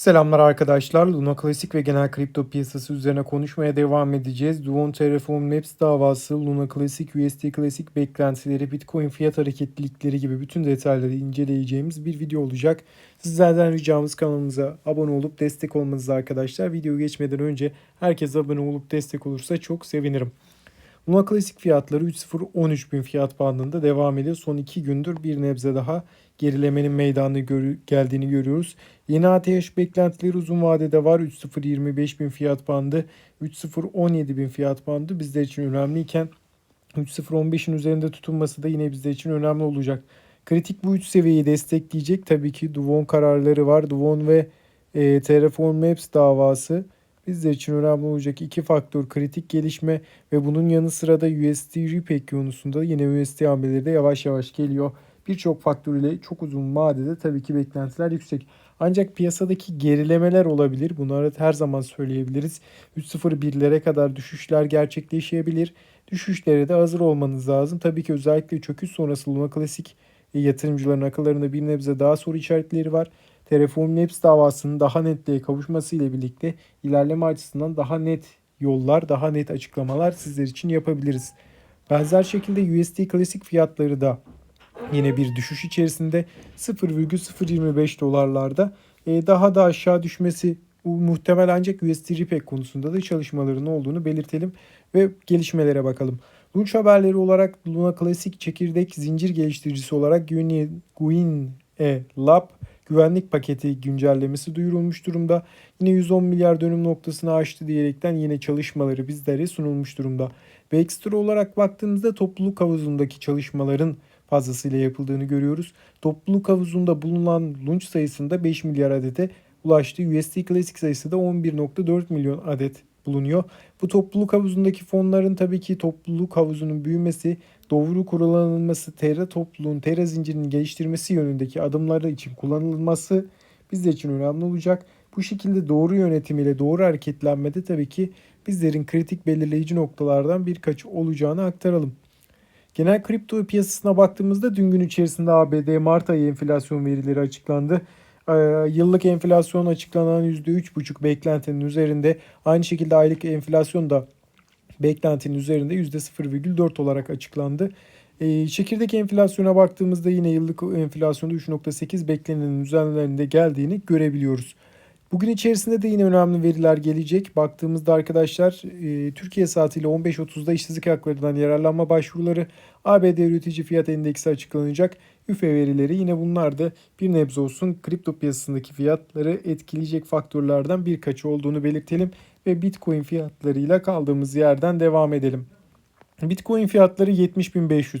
Selamlar arkadaşlar. Luna Klasik ve genel kripto piyasası üzerine konuşmaya devam edeceğiz. Duon Terraform Labs davası, Luna Klasik, USD Klasik beklentileri, Bitcoin fiyat hareketlilikleri gibi bütün detayları inceleyeceğimiz bir video olacak. Sizlerden ricamız kanalımıza abone olup destek olmanız arkadaşlar. Video geçmeden önce herkes abone olup destek olursa çok sevinirim. Luna Klasik fiyatları 3.0-13 bin fiyat bandında devam ediyor. Son 2 gündür bir nebze daha gerilemenin meydanına gör- geldiğini görüyoruz. Yeni ATH beklentileri uzun vadede var. 3.0-25 bin fiyat bandı, 3.0-17 bin fiyat bandı bizler için önemliyken 3.0-15'in üzerinde tutulması da yine bizler için önemli olacak. Kritik bu üç seviyeyi destekleyecek tabii ki Duvon kararları var. Duvon ve e, Terraform Labs davası bizler için önemli olacak iki faktör kritik gelişme ve bunun yanı sıra da USD Repeg konusunda yine USD hamleleri de yavaş yavaş geliyor. Birçok faktör ile çok uzun vadede tabii ki beklentiler yüksek. Ancak piyasadaki gerilemeler olabilir. Bunları her zaman söyleyebiliriz. 3.01'lere kadar düşüşler gerçekleşebilir. Düşüşlere de hazır olmanız lazım. Tabii ki özellikle çöküş sonrası Luna Klasik yatırımcıların akıllarında bir nebze daha soru işaretleri var. Terraform Labs davasının daha netliğe kavuşması ile birlikte ilerleme açısından daha net yollar, daha net açıklamalar sizler için yapabiliriz. Benzer şekilde USD klasik fiyatları da yine bir düşüş içerisinde 0,025 dolarlarda e, daha da aşağı düşmesi muhtemel ancak USD Repeg konusunda da çalışmaların olduğunu belirtelim ve gelişmelere bakalım. Launch haberleri olarak Luna Classic çekirdek zincir geliştiricisi olarak Gwin e Lab güvenlik paketi güncellemesi duyurulmuş durumda. Yine 110 milyar dönüm noktasını aştı diyerekten yine çalışmaları bizlere sunulmuş durumda. Ve ekstra olarak baktığımızda topluluk havuzundaki çalışmaların fazlasıyla yapıldığını görüyoruz. Topluluk havuzunda bulunan launch sayısında 5 milyar adete ulaştı. USD Classic sayısı da 11.4 milyon adet bulunuyor. Bu topluluk havuzundaki fonların tabii ki topluluk havuzunun büyümesi, doğru kullanılması, Terra topluluğun, Terra zincirinin geliştirmesi yönündeki adımları için kullanılması bizler için önemli olacak. Bu şekilde doğru yönetim ile doğru hareketlenmede tabii ki bizlerin kritik belirleyici noktalardan birkaçı olacağını aktaralım. Genel kripto piyasasına baktığımızda dün gün içerisinde ABD Mart ayı enflasyon verileri açıklandı. Ee, yıllık enflasyon açıklanan %3,5 beklentinin üzerinde. Aynı şekilde aylık enflasyon da beklentinin üzerinde %0,4 olarak açıklandı. Ee, çekirdek enflasyona baktığımızda yine yıllık enflasyonda 3,8 beklenenin üzerlerinde geldiğini görebiliyoruz. Bugün içerisinde de yine önemli veriler gelecek. Baktığımızda arkadaşlar e, Türkiye saatiyle 15.30'da işsizlik haklarından yararlanma başvuruları, ABD üretici fiyat endeksi açıklanacak. üfe verileri yine bunlar da bir nebze olsun kripto piyasasındaki fiyatları etkileyecek faktörlerden birkaçı olduğunu belirtelim ve Bitcoin fiyatlarıyla kaldığımız yerden devam edelim. Bitcoin fiyatları 70.500.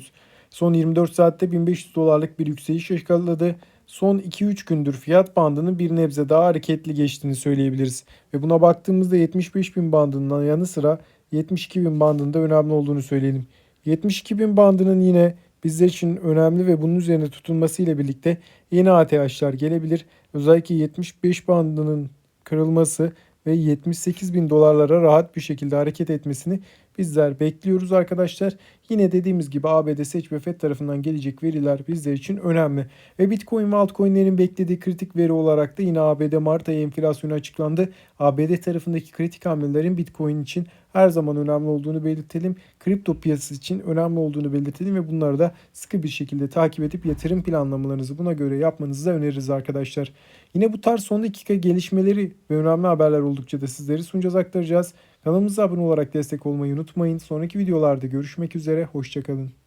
Son 24 saatte 1500 dolarlık bir yükseliş yakaladı son 2-3 gündür fiyat bandının bir nebze daha hareketli geçtiğini söyleyebiliriz. Ve buna baktığımızda 75 bin bandından yanı sıra 72 bin bandında önemli olduğunu söyleyelim. 72 bin bandının yine bizler için önemli ve bunun üzerine tutulması ile birlikte yeni ATH'lar gelebilir. Özellikle 75 bandının kırılması ve 78 bin dolarlara rahat bir şekilde hareket etmesini bizler bekliyoruz arkadaşlar. Yine dediğimiz gibi ABD Seç ve FED tarafından gelecek veriler bizler için önemli. Ve Bitcoin ve altcoin'lerin beklediği kritik veri olarak da yine ABD Mart ayı enflasyonu açıklandı. ABD tarafındaki kritik hamlelerin Bitcoin için her zaman önemli olduğunu belirtelim. Kripto piyasası için önemli olduğunu belirtelim ve bunları da sıkı bir şekilde takip edip yatırım planlamalarınızı buna göre yapmanızı da öneririz arkadaşlar. Yine bu tarz son dakika gelişmeleri ve önemli haberler oldukça da sizleri sunacağız aktaracağız. Kanalımıza abone olarak destek olmayı unutmayın. Sonraki videolarda görüşmek üzere. Hoşçakalın.